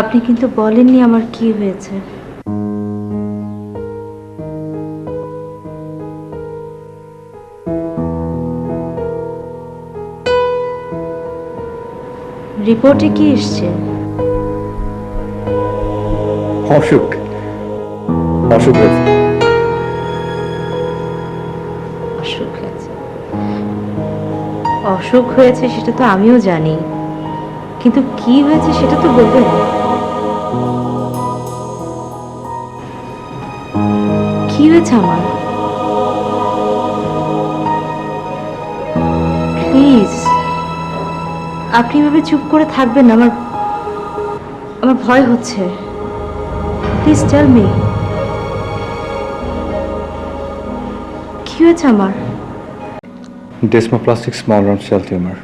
আপনি কিন্তু বলেননি আমার কি হয়েছে। রিপোর্টে কি এসছে? অসুখ অসুখ হয়েছে অসুখ হয়েছে অসুখ হয়েছে সেটা তো আমিও জানি। কিন্তু কি হয়েছে সেটা তো বলবেন। কি হয়েছে আমার? প্লিজ আপনি এভাবে চুপ করে থাকবেন, আমার আমার ভয় হচ্ছে। প্লিজ টেল মি কি হয়েছে আমার? Desmoplastic small round cell tumour